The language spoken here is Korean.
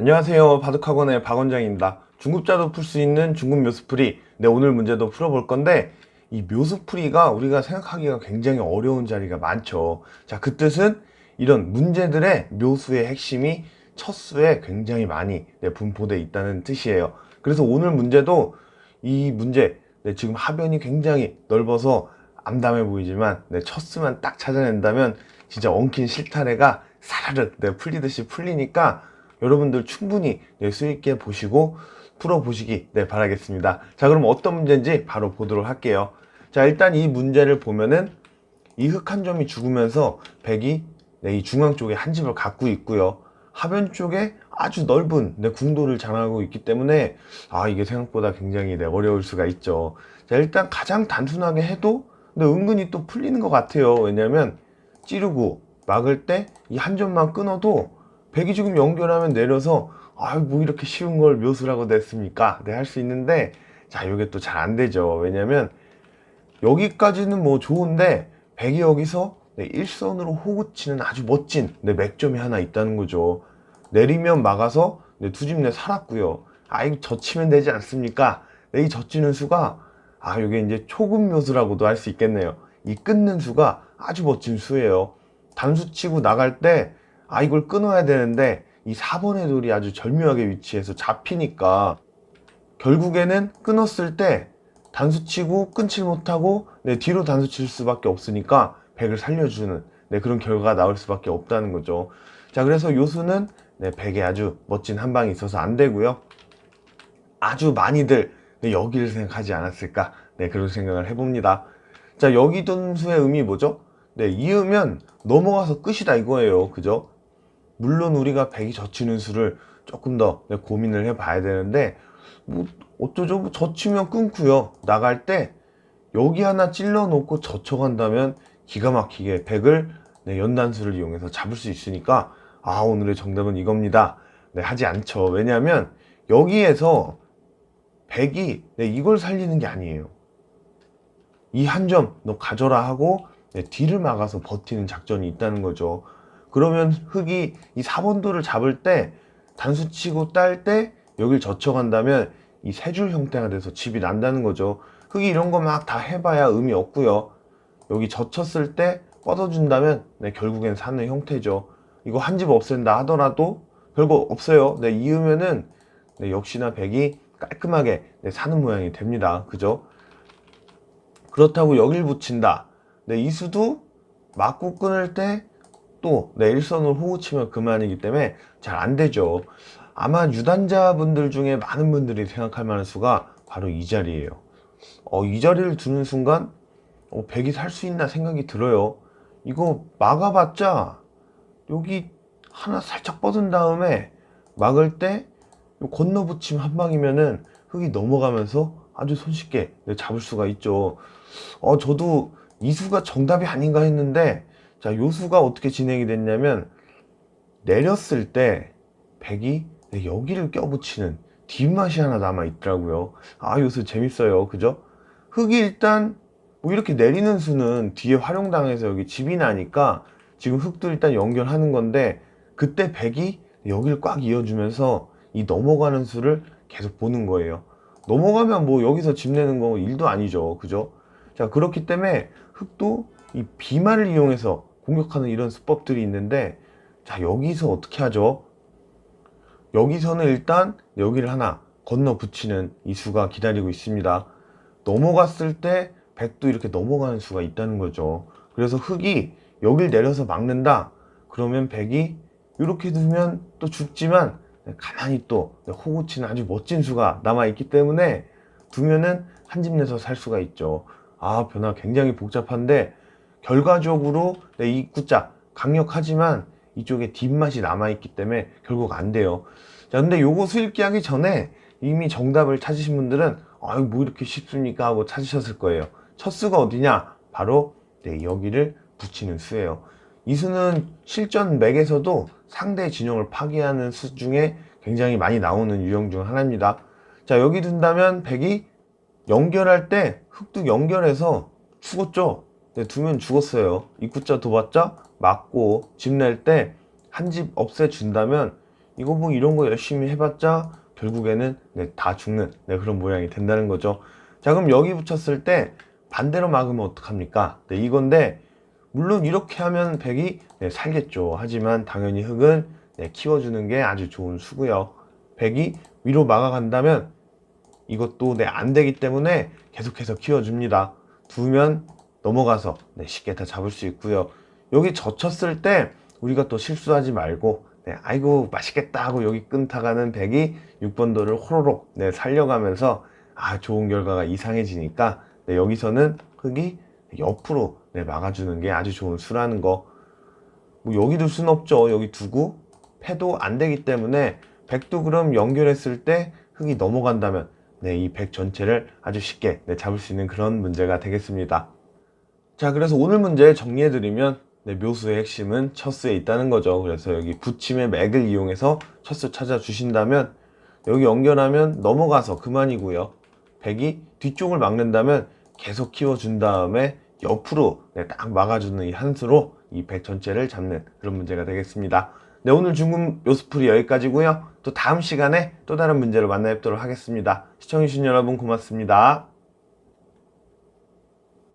안녕하세요. 바둑학원의 박 원장입니다. 중급자도 풀 수 있는 중급 묘수풀이. 네, 오늘 문제도 풀어볼 건데, 이 묘수풀이가 우리가 생각하기가 굉장히 어려운 자리가 많죠. 자, 그 뜻은 이런 문제들의 묘수의 핵심이 첫 수에 굉장히 많이 네, 분포되어 있다는 뜻이에요. 그래서 오늘 문제도 이 문제, 네, 지금 하변이 굉장히 넓어서 암담해 보이지만, 네, 첫 수만 딱 찾아낸다면 진짜 엉킨 실타래가 사르륵 네, 풀리듯이 풀리니까 여러분들 충분히 네, 수있게 보시고 풀어보시기 네, 바라겠습니다. 자, 그럼 어떤 문제인지 바로 보도록 할게요. 자, 일단 이 문제를 보면은 이 흙 한 점이 죽으면서 백이 네, 이 중앙 쪽에 한 집을 갖고 있고요. 하변 쪽에 아주 넓은 네, 궁도를 자랑하고 있기 때문에 아 이게 생각보다 굉장히 네, 어려울 수가 있죠. 자, 일단 가장 단순하게 해도 근데 은근히 또 풀리는 것 같아요. 왜냐면 찌르고 막을 때 이 한 점만 끊어도 백이 지금 연결하면 내려서 아유 뭐 이렇게 쉬운 걸 묘수라고 냈습니까? 네 할 수 있는데 자 이게 또 잘 안 되죠. 왜냐면 여기까지는 뭐 좋은데 백이 여기서 네, 일선으로 호구 치는 아주 멋진 네, 맥점이 하나 있다는 거죠. 내리면 막아서 네, 두집내 살았고요. 아 이거 젖히면 되지 않습니까? 네, 이 젖히는 수가 아 이게 이제 초급 묘수라고도 할 수 있겠네요. 이 끊는 수가 아주 멋진 수예요. 단수 치고 나갈 때 아 이걸 끊어야 되는데 이 4번의 돌이 아주 절묘하게 위치해서 잡히니까 결국에는 끊었을 때 단수 치고 끊질 못하고 네, 뒤로 단수 칠 수밖에 없으니까 백을 살려주는 네, 그런 결과가 나올 수밖에 없다는 거죠. 자 그래서 요수는 네, 백에 아주 멋진 한 방이 있어서 안 되고요. 아주 많이들 네, 여기를 생각하지 않았을까 네, 그런 생각을 해봅니다. 자 여기 돈수의 의미 뭐죠? 네 이으면 넘어가서 끝이다 이거예요. 그죠? 물론 우리가 백이 젖히는 수를 조금 더 네, 고민을 해 봐야 되는데 뭐 어쩌죠? 뭐 젖히면 끊고요. 나갈 때 여기 하나 찔러 놓고 젖혀 간다면 기가 막히게 백을 네, 연단수를 이용해서 잡을 수 있으니까 아 오늘의 정답은 이겁니다. 네, 하지 않죠. 왜냐하면 여기에서 백이 네, 이걸 살리는 게 아니에요. 이 한 점 너 가져라 하고 네, 뒤를 막아서 버티는 작전이 있다는 거죠. 그러면 흙이 이 4번도를 잡을 때 단수 치고 딸 때 여길 젖혀간다면 이 세 줄 형태가 돼서 집이 난다는 거죠. 흙이 이런 거 막 다 해봐야 의미 없고요. 여기 젖혔을 때 뻗어준다면 네, 결국엔 사는 형태죠. 이거 한 집 없앤다 하더라도 별거 없어요. 네, 이으면은 네, 역시나 백이 깔끔하게 네, 사는 모양이 됩니다. 그죠? 그렇다고 여길 붙인다. 네, 이 수도 맞고 끊을 때 또 네, 일선으로 호구 치면 그만이기 때문에 잘 안 되죠. 아마 유단자분들 중에 많은 분들이 생각할 만한 수가 바로 이 자리예요. 어, 이 자리를 두는 순간 어, 백이 살 수 있나 생각이 들어요. 이거 막아봤자 여기 하나 살짝 뻗은 다음에 막을 때 건너붙임 한 방이면은 흙이 넘어가면서 아주 손쉽게 네, 잡을 수가 있죠. 어, 저도 이 수가 정답이 아닌가 했는데 자, 요 수가 어떻게 진행이 됐냐면 내렸을 때 백이 네, 여기를 껴붙이는 뒷맛이 하나 남아 있더라고요. 아, 요수 재밌어요. 그죠? 흙이 일단 뭐 이렇게 내리는 수는 뒤에 활용당해서 여기 집이 나니까 지금 흙도 일단 연결하는 건데 그때 백이 여기를 꽉 이어주면서 이 넘어가는 수를 계속 보는 거예요. 넘어가면 뭐 여기서 집 내는 거 일도 아니죠. 그죠? 자, 그렇기 때문에 흙도 이 비말을 이용해서 공격하는 이런 수법들이 있는데 자, 여기서 어떻게 하죠? 여기서는 일단 여기를 하나 건너 붙이는 이 수가 기다리고 있습니다. 넘어갔을 때 백도 이렇게 넘어가는 수가 있다는 거죠. 그래서 흙이 여길 내려서 막는다. 그러면 백이 이렇게 두면 또 죽지만 가만히 또 호구 치는 아주 멋진 수가 남아 있기 때문에 두면은 한 집 내서 살 수가 있죠. 아 변화 굉장히 복잡한데 결과적으로 네, 이 구자 강력하지만 이쪽에 뒷맛이 남아있기 때문에 결국 안 돼요. 자, 근데 요거 수읽기 하기 전에 이미 정답을 찾으신 분들은 아유, 뭐 이렇게 쉽습니까? 하고 찾으셨을 거예요. 첫 수가 어디냐? 바로 네, 여기를 붙이는 수예요. 이 수는 실전 맥에서도 상대 진영을 파괴하는 수 중에 굉장히 많이 나오는 유형 중 하나입니다. 자, 여기 둔다면 백이 연결할 때 흙도 연결해서 죽었죠? 네, 두면 죽었어요. 입구자 도봤자 맞고 집 낼 때 한 집 없애준다면 이거 뭐 이런 거 열심히 해봤자 결국에는 네, 다 죽는 네, 그런 모양이 된다는 거죠. 자 그럼 여기 붙였을 때 반대로 막으면 어떡합니까? 네, 이건데 물론 이렇게 하면 백이 네, 살겠죠. 하지만 당연히 흙은 네, 키워주는 게 아주 좋은 수고요. 백이 위로 막아간다면 이것도 네, 안 되기 때문에 계속해서 키워줍니다. 두면 넘어가서 네, 쉽게 다 잡을 수 있고요. 여기 젖혔을 때 우리가 또 실수하지 말고 네, 아이고 맛있겠다 하고 여기 끈타가는 백이 6번도를 호로록 네, 살려가면서 아 좋은 결과가 이상해지니까 네, 여기서는 흙이 옆으로 네, 막아주는 게 아주 좋은 수라는 거. 뭐 여기 둘 순 없죠. 여기 두고 패도 안 되기 때문에 백도 그럼 연결했을 때 흙이 넘어간다면 네, 이 백 전체를 아주 쉽게 네, 잡을 수 있는 그런 문제가 되겠습니다. 자, 그래서 오늘 문제 정리해드리면 네, 묘수의 핵심은 첫 수에 있다는 거죠. 그래서 여기 붙임의 맥을 이용해서 첫수 찾아주신다면 여기 연결하면 넘어가서 그만이고요. 백이 뒤쪽을 막는다면 계속 키워준 다음에 옆으로 네, 딱 막아주는 이 한 수로 이 백 전체를 잡는 그런 문제가 되겠습니다. 네, 오늘 중급 묘수풀이 여기까지고요. 또 다음 시간에 또 다른 문제로 만나 뵙도록 하겠습니다. 시청해주신 여러분 고맙습니다.